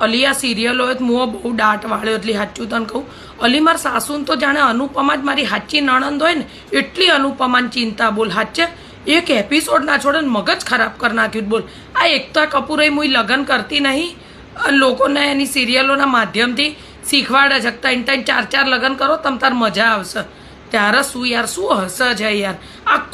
અલી આ સિરિયલો મુઓ બહુ દાટ વાળ્યો એટલે સાચું તને કહું. અલી માર સાસુન તો જાણે અનુપમા જ મારી સાચી નણંદ હોય ને, એટલી અનુપમાની ચિંતા બોલ, સાચે? એક એપિસોડ ના છોડે મગજ ખરાબ કરી નાખ્યું બોલ. આ એકતા કપૂરે મુઈ લગ્ન કરતી નહીં. લોકોને એની સિરિયલોના માધ્યમથી શીખવાડે છે ત્રણ ત્રણ ચાર ચાર લગ્ન કરો, તમ તાર મજા આવશે. ત્યારે શું યાર, શું હશે છે યાર?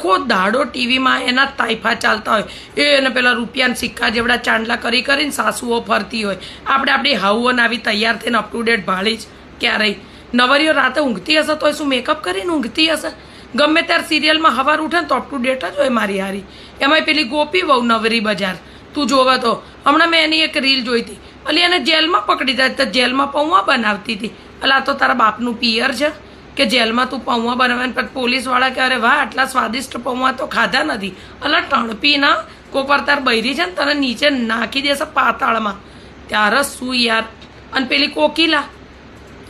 આખો દાડો ટીવીમાં એના તાઇફા ચાલતા હોય. એ એને પેલા રૂપિયાના સિક્કા જેવડા ચાંદલા કરી કરીને સાસુઓ ફરતી હોય. આપણે આપણી હાઉઓને આવી તૈયાર થઈને અપ ટુ ડેટ ભાળી જ ક્યારેય. નવરીઓ રાતે ઊંઘતી હશે તો શું મેકઅપ કરીને ઊંઘતી હશે? ગમે ત્યારે સિરિયલમાં હવાર ઉઠે ને તો અપ ડેટ જ હોય મારી હારી. એમાંય પેલી ગોપી વહુ નવરી બજાર. તું જોવે તો. હમણાં મેં એની એક રીલ જોઈ હતી. અલી એને જેલમાં પકડી જાય તો જેલમાં પૌવા બનાવતી હતી. અલા, આ તો તારા બાપનું પિયર છે. કે જેલમાં તું પૌવા બનાવે પછી પોલીસવાળા કે અરે વાહ, આટલા સ્વાદિષ્ટ પૌવા તો ખાધા નથી. અલા ટણપી ના કોક વાર તાર બૈરી છે ને તને નીચે નાખી દેશે પાતાળમાં. ત્યારે શું યાર? અને પેલી કોકિલા,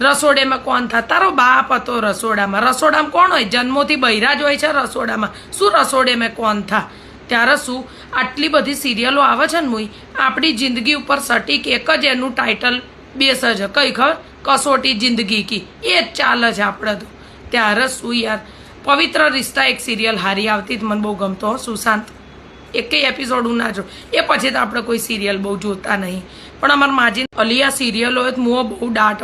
રસોડેમાં કોણ થા? તારો બાપ હતો રસોડામાં. રસોડામાં કોણ હોય? જન્મોથી બૈરા જ હોય છે રસોડામાં. શું રસોડેમાં કોણ થા? ત્યારે શું? આટલી બધી સિરિયલો આવે છે ને મુઈ, આપણી જિંદગી ઉપર સટીક એક જ એનું ટાઇટલ બેસે છે. કઈ ખબર? કસોટી જિંદગી કી. એ જ ચાલે છે આપણે તો ત્યારે શું યાર? પવિત્ર રિશ્તા એક સિરિયલ હારી આવતી જ મને બહુ ગમતો હો, સુશાંત. એકેય એપિસોડ હું ના જો એ પછી તો આપણે કોઈ સિરિયલ બહુ જોતા નહીં. પણ અમારા માજી અલિયા સિરિયલો મુઓ બહુ દાટ